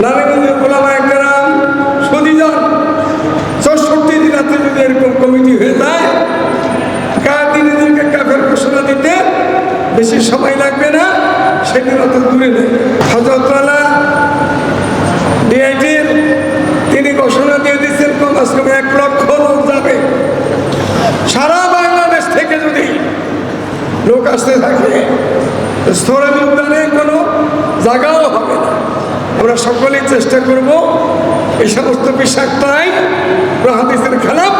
নারায়ণগঞ্জের যদি এরকম কমিটি হয়ে যায় কাফের দিতে বেশি সময় লাগবে না নেই। তিনি ঘোষণা দিয়ে এক লোক যাবে। সারা বাংলাদেশ থেকে যদি লোক আসতে থাকে, স্থলে উদ্যানে কোনো জায়গাও হবে আমরা সকলেই চেষ্টা করব এই সমস্ত বিষাক্ত আইন প্রহাদিসের খেলাফ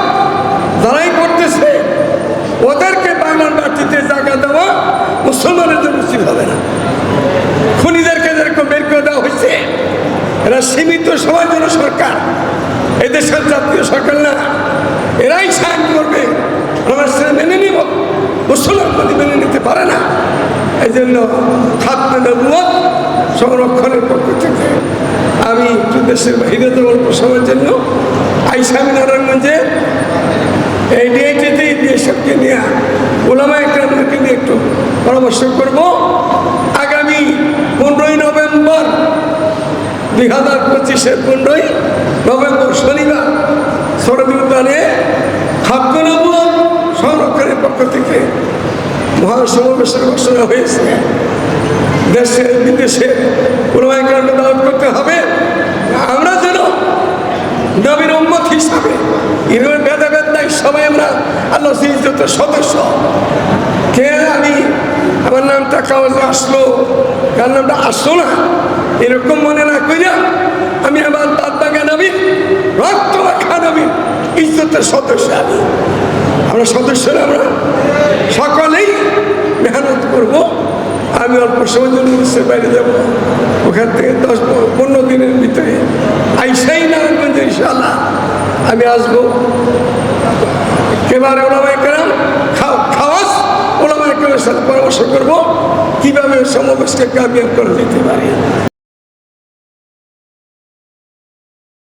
যারাই করতেছে, ওদেরকে বাংলার মাটিতে জায়গা দেওয়া মুসলমানের জন্য উচিত হবে না। খুনিদেরকে যেরকম বের করে দেওয়া হয়েছে, এরা সীমিত সময়ের জন্য সরকার। এদেশের জাতীয় সরকার না। এরাই সাহায্য করবে। আমার সেটা মেনে নিব। মুসলমান মেনে নিতে পারে না এই জন্য খাদ্য নবুয় সংরক্ষণের পক্ষ থেকে আমি একটু দেশের তো অল্প সময়ের জন্য। আইসামি নারায়ণগঞ্জে এই ডিআইটিতে এসবকে নিয়ে ওলামা একরামকে নিয়ে একটু পরামর্শ করব। আগামী পনেরোই নভেম্বর, দুই হাজার পঁচিশের পনেরোই নভেম্বর শনিবার সরদী উদ্যানে সংরক্ষণের পক্ষ থেকে মহাসমাবেশের ঘোষণা হয়েছে। দেশে বিদেশে ওলামায় কারণে দাওয়াত করতে হবে, আমরা যেন নবীর উম্মত হিসাবে ইরমের ভেদাভেদ নাই, সবাই আমরা আল্লাহ ইজ্জতের সদস্য। কে আমি? আমার নামটা কাগজে আসলো, কার নামটা আসলো না? এরকম মনে না কইরা আমি আমার বাদ বাগা নবী, রক্ত রাখা নবী, ইজ্জতের সদস্য আমি। আমরা সদস্যরা আমরা সকলেই মেহনত করব আমি অল্প সময় জন্য বাইরে যাব। ওখান থেকে দশ পনেরো দিনের ভিতরে আইসাই নারায়ণগঞ্জ ইনশাল্লাহ আমি আসব। কেবারে ওলামাই কেরাম খাও খাওয়াস ওলামাই কেরামের সাথে পরামর্শ করব, কীভাবে সমাবেশকে কামিয়াব করে দিতে পারি।